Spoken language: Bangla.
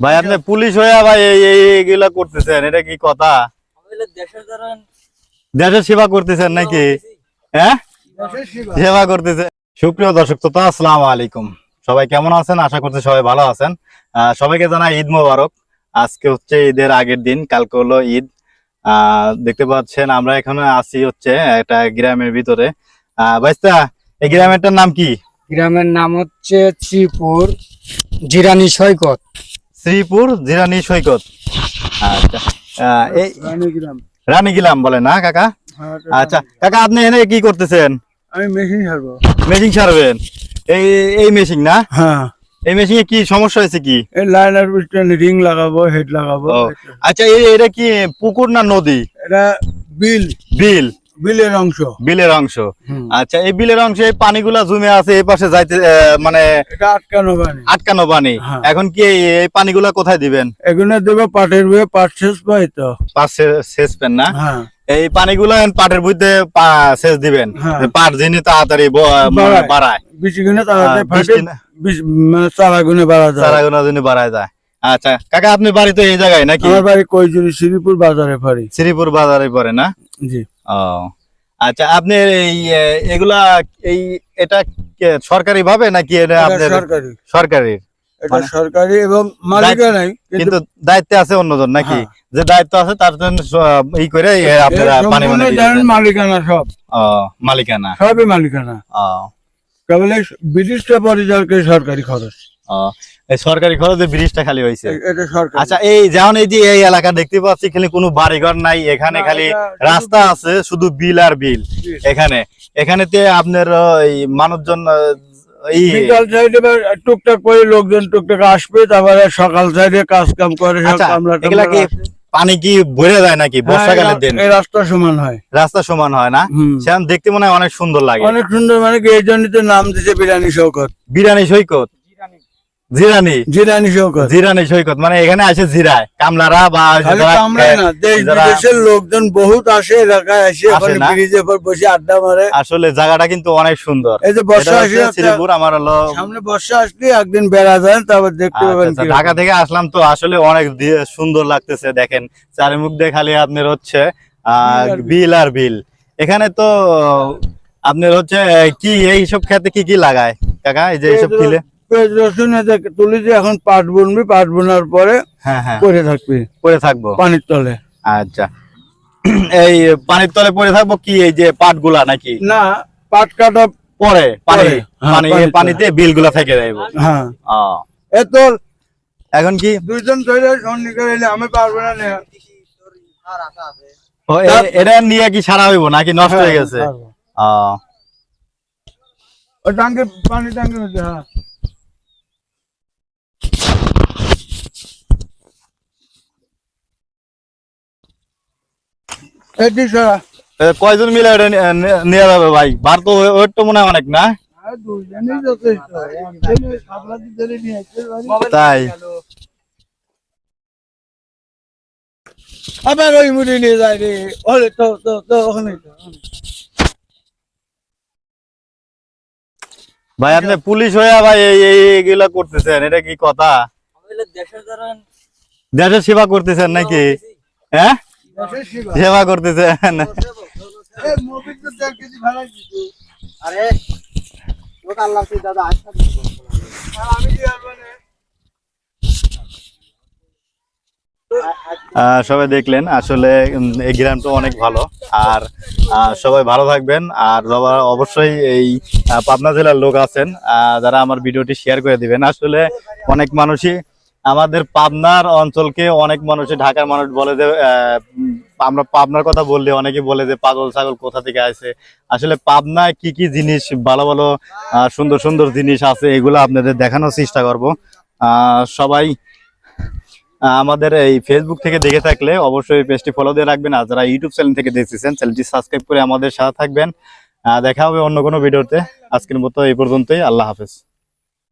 ভাই, আপনি পুলিশ ভাই এই এই এগুলা করতেছেন, এটা কি কথা? দেশের সেবা করতেছেন নাকি? হ্যাঁ? সেবা। সেবা করতেছে সুপ্রিয় দর্শক, তো আসসালামু আলাইকুম। সবাই কেমন আছেন? আশা করছি সবাই ভালো আছেন। সবাইকে জানাই ঈদ মোবারক। আজকে হচ্ছে ঈদের আগের দিন, কালকে হলো ঈদ। দেখতে পাচ্ছেন, আমরা এখানে আছি হচ্ছে একটা গ্রামের ভিতরে। আহ ভাইস্তা এই গ্রামেরটার নাম কি? গ্রামের নাম হচ্ছে শ্রীপুর জিরানি সৈকত। শ্রীপুর জিরানি সৈকত। আচ্ছা এই রানীগ্রাম রানীগিলাম বলে না কাকা? আচ্ছা কাকা আপনি এখানে কি করতেছেন? আমি মেশিন ছাড়বো। মেশিন সারবেন এই এই মেশিন না? হ্যাঁ। এই মেশিনে কি সমস্যা হয়েছে কি? এই লাইনার রিং লাগাবো হেড লাগাবো। আচ্ছা এই- এটা কি পুকুর না নদী? এটা বিল। বিল। বিলের অংশ। বিলের অংশ। আচ্ছা এই বিলের অংশে এই পানিগুলা জমে আছে এই পাশে যাইতে মানে এটা আটকানো পানি। আটকানো পানি। হ্যাঁ। এখন কি এই পানিগুলা কোথায় দিবেন? এগুলো দেবো পাটের বয়ে পাট শেষ পাই তো। পাশে সেচ পেন না? হ্যাঁ। এই পানিগুলা পাটের বুঝতে শেষ দিবেন। হ্যাঁ। পাট যিনি তাড়াতাড়ি মানে বাড়ায়। বেশি গুণে তাড়াতাড়ি ফাটে মানে চারা গুণে বাড়া যায়। চারা বাড়ায় যায়। আচ্ছা কাকা আপনি বাড়ি তো এই জায়গায় নাকি? আমার বাড়ি কৈজুরি শ্রীপুর বাজারে পারি শ্রীপুর বাজারে পড়ে না? জি। ও আচ্ছা আপনি এই এগুলা এই এটা সরকারি ভাবে নাকি এটা আপনার সরকারি। সরকারি? এটা মানে- সরকারি এবং মালিকা নাই কিন্তু কিন্তু দায়িত্বে আছে অন্যজন নাকি? হ্যাঁ। যে দায়িত্ব আছে তার জন্য করে আপনারা পানি মালিকানা সব। ও মালিকানা। সবই মালিকানা। ও। কেবল ব্রিটিশটা সরকারি খরচ। সরকারি খরচে ব্রিজটা খালি হয়েছে। আচ্ছা এই যেমন এই যে এই এলাকা দেখতে পাচ্ছি খালি কোনো বাড়িঘর নাই এখানে খালি রাস্তা আছে শুধু বিল আর বিল। এখানে। এখানেতে আপনার এই মানুষজন বিকাল সাইডে টুকটাক করে লোকজন টুকটাক আসবে তারপরে সকাল সাইডে কাজ কাম করে আচ্ছা, পানি কি ভরে যায় নাকি হ্যাঁ, বর্ষাকালের দিন? রাস্তা সমান হয়। রাস্তা সমান হয় না। দেখতে মনে হয় অনেক সুন্দর লাগে। অনেক সুন্দর মানে কি এই জন্যই তো নাম দিছে বিরানি শৌকত। বিরানি সৈকত? জিরানি। জিরানি শৌকত জিরানি সৈকত মানে এখানে আসে জিরায়। কামলারা বা খালি না দেশ বিদেশের লোকজন বহুত আসে এলাকায়? ব্রিজের বসে আড্ডা মারে। আসলে জায়গাটা কিন্তু অনেক সুন্দর। এই যে বর্ষা হচ্ছে আমার হলো সামনে বর্ষা আসলে একদিন বেড়া যায় তারপর দেখতে আচ্ছা, পাবেন আচ্ছা, ঢাকা থেকে আসলাম তো আসলে অনেক সুন্দর লাগতেছে দেখেন। চারিমুখ দিয়ে খালি আপনার হচ্ছে বিল আর বিল। বিল আর বিল। এখানে তো আপনার হচ্ছে কি এইসব খেতে কি কি লাগায়? কাকা এই যে এইসব কিলে পেঁয়াজ রসুন তুলি যে এখন পাট বুনবি পাট বোনার পরে হ্যাঁ হ্যাঁ। পরে থাকবি। পরে থাকব? পানির তলে। আচ্ছা। এই পানির তলে পড়ে থাকব কি? এই যে পাটগুলা নাকি? না পাট কাটা পরে পানি পরে, হ্যাঁ, পানি পানিতে বিলগুলা থেকে যাইব। হ্যাঁ। এখন কি? দুইজন ধরে সন্নি করে আমি পারব না এটা নিয়ে কি সারা হইব নাকি নষ্ট হয়ে গেছে। ও, টাঙ্কি পানি টাঙ্কি হ্যাঁ এটি সারা এ, কয়জন মিলে নি- নিয়ে যাবে ভাই? বার তো ওয়েট তো মনে হয় অনেক না। তাই। আবার ওই মুড়ি নিয়ে যায় রে। ওলে তো তো তো ওখানে। ভাই আপনি পুলিশ হয়ে ভাই এই এই এগুলা করতেছেন এটা কি কথা? দেশের সেবা করতেছেন নাকি? হ্যাঁ? সেবা। করতেছেন। আরে আল্লাহ দাদা আমি মানে সবাই দেখলেন আসলে এই গ্রামটা অনেক ভালো আর আহ, সবাই ভালো থাকবেন আর সবার অবশ্যই এই পাবনা জেলার লোক আছেন আহ, যারা আমার ভিডিওটি শেয়ার করে দিবেন আসলে অনেক মানুষই আমাদের পাবনার অঞ্চলকে অনেক মানুষই, ঢাকার মানুষ বলে যে আমরা পাবনার কথা বললে অনেকে বলে যে, পাগল ছাগল কোথা থেকে আসে আসলে পাবনায় কি কি জিনিস, ভালো ভালো সুন্দর সুন্দর জিনিস আছে, এগুলো আপনাদের দেখানোর চেষ্টা করব। সবাই আমাদের এই ফেসবুক থেকে দেখে থাকলে অবশ্যই পেজটি ফলো দিয়ে রাখবেন। আর যারা ইউটিউব চ্যানেল থেকে দেখতেছেন চ্যানেলটি সাবস্ক্রাইব করে আমাদের সাথে থাকবেন। দেখা হবে অন্য কোনো ভিডিওতে। আজকের মতো এই পর্যন্তই। আল্লাহ হাফেজ।